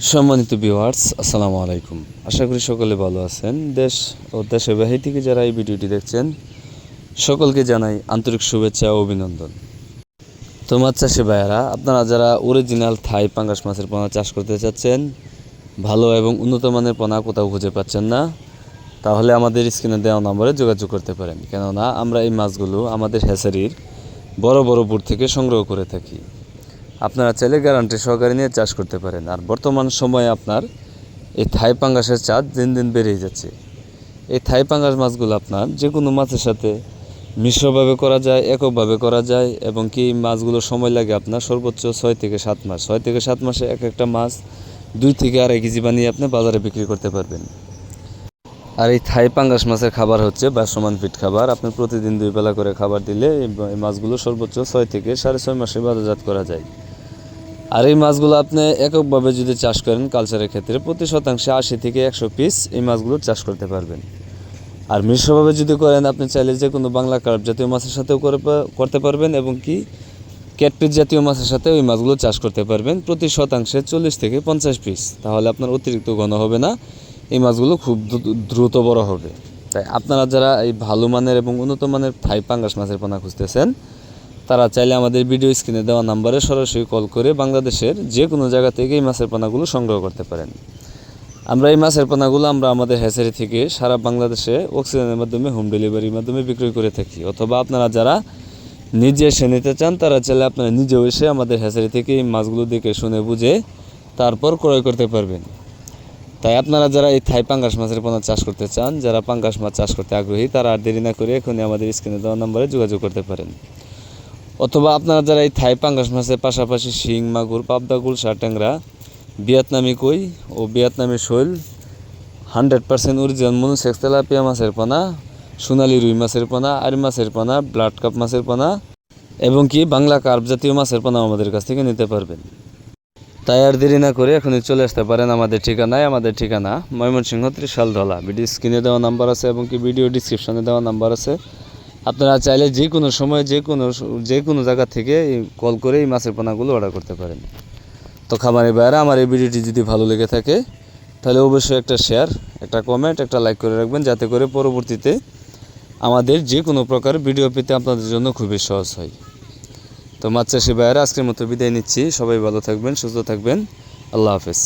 সম্মানিত ভিউয়ার্স আসসালামু আলাইকুম। আশা করি সকলে ভালো আছেন। দেশ ও দেশের বাহির থেকে যারা এই ভিডিওটি দেখছেন, সকলকে জানাই আন্তরিক শুভেচ্ছা ও অভিনন্দন। তো মাছ চাষি ভাইয়ারা, আপনারা যারা অরিজিনাল থাই পাঙ্গাস মাছের পোনা চাষ করতে চাচ্ছেন, ভালো এবং উন্নত মানের পোনা কোথাও খুঁজে পাচ্ছেন না, তাহলে আমাদের স্ক্রিনে দেওয়া নম্বরে যোগাযোগ করতে পারেন। কেননা আমরা এই মাছগুলো আমাদের হ্যাচারির বড় বড় বুট থেকে সংগ্রহ করে থাকি। আপনারা চাইলে গ্যারান্টি সহকারে নিয়ে চাষ করতে পারেন। আর বর্তমান সময়ে আপনার এই থাই পাঙ্গাসের চাষ দিন দিন বেড়েই যাচ্ছে। এই থাই পাঙ্গাস মাছগুলো আপনার যে কোনো মাছের সাথে মিশ্রভাবে করা যায়, এককভাবে করা যায়, এবং কি মাছগুলো সময় লাগে আপনার সর্বোচ্চ ছয় থেকে সাত মাস। ছয় থেকে সাত মাসে এক একটা মাছ দুই থেকে আড়াই কেজি বানিয়ে আপনি বাজারে বিক্রি করতে পারবেন। আর এই থাই পাঙ্গাস মাছের খাবার হচ্ছে বাসমান ফিট খাবার। আপনি প্রতিদিন দুই বেলা করে খাবার দিলে এই মাছগুলো সর্বোচ্চ ছয় থেকে সাড়ে ছয় মাসে বাজারজাত করা যায়। আর এই মাছগুলো আপনি এককভাবে যদি চাষ করেন কালচারের ক্ষেত্রে প্রতি শতাংশে আশি থেকে একশো পিস এই মাছগুলো চাষ করতে পারবেন। আর মিশ্রভাবে যদি করেন, আপনি চাইলে যে কোনো বাংলা কার্প জাতীয় মাছের সাথেও করে করতে পারবেন এবং কি ক্যাটপিস জাতীয় মাছের সাথে ওই মাছগুলো চাষ করতে পারবেন। প্রতি শতাংশে চল্লিশ থেকে পঞ্চাশ পিস তাহলে আপনার অতিরিক্ত ঘন হবে না। এই মাছগুলো খুব দ্রুত বড় হবে। তাই আপনারা যারা এই ভালো মানের এবং উন্নত মানের থাই পাঙ্গাস মাছের পোনা খুঁজতেছেন তারা চাইলে আমাদের ভিডিও স্ক্রিনে দেওয়া নাম্বারে সরাসরি কল করে বাংলাদেশের যে কোনো জায়গা থেকে এই মাছের পোনাগুলো সংগ্রহ করতে পারেন। আমরা এই মাছের পোনাগুলো আমরা আমাদের হ্যাচারি থেকে সারা বাংলাদেশে অক্সিজেনের মাধ্যমে হোম ডেলিভারির মাধ্যমে বিক্রয় করে থাকি। অথবা আপনারা যারা নিজে এসে নিতে চান, তারা চাইলে আপনারা নিজেও এসে আমাদের হ্যাচারি থেকে এই মাছগুলো দেখে শুনে বুঝে তারপর ক্রয় করতে পারবেন। তাই আপনারা যারা এই থাই পাঙ্গাস মাছের পোনা চাষ করতে চান, যারা পাঙ্গাস মাছ চাষ করতে আগ্রহী, তারা আর দেরি না করে এখনই আমাদের স্ক্রিনে দেওয়া নম্বরে যোগাযোগ করতে পারেন। অথবা আপনারা যারা এই থাই পাঙ্গাস মাছের পাশাপাশি শিং, মাগুর, পাবদা গুলশা ট্যাংরা, ভিয়েতনামি কই ও ভিয়েতনামি শৈল, hundred percent original monosex tilapia মাছের পোনা, সোনালি রুই মাছের পোনা আরি মাছের পোনা, ব্লাড কাপ মাছের পোনা, এবং কি বাংলা কার্প জাতীয় মাছের পোনা আমাদের কাছ থেকে নিতে পারবেন। তাই আর দেরি না করে এখনই চলে আসতে পারেন আমাদের ঠিকানায়, আমাদের ঠিকানা ময়মনসিংহ ত্রিশাল ধলা। ভিডিও স্ক্রিনে দেওয়া নাম্বার আছে এবং কি ভিডিও ডিসক্রিপশনে দেওয়া নাম্বার আছে। আপনারা চাইলে যে কোনো সময়, যে কোনো যে কোনো জায়গা থেকে কল করে এই মাছের পোনাগুলো অর্ডার করতে পারেন। তো খামারি ভাইয়ারা, আমার এই ভিডিওটি যদি ভালো লেগে থাকে, তাহলে অবশ্যই একটা শেয়ার একটা কমেন্ট একটা লাইক করে রাখবেন, যাতে করে পরবর্তীতে আমাদের যে কোনো প্রকার ভিডিও পেতে আপনাদের জন্য খুবই সহজ হয়। তো মাছ চাষি ভাইয়ারা, আজকের মতো বিদায় নিচ্ছি। সবাই ভালো থাকবেন, সুস্থ থাকবেন। আল্লাহ হাফেজ।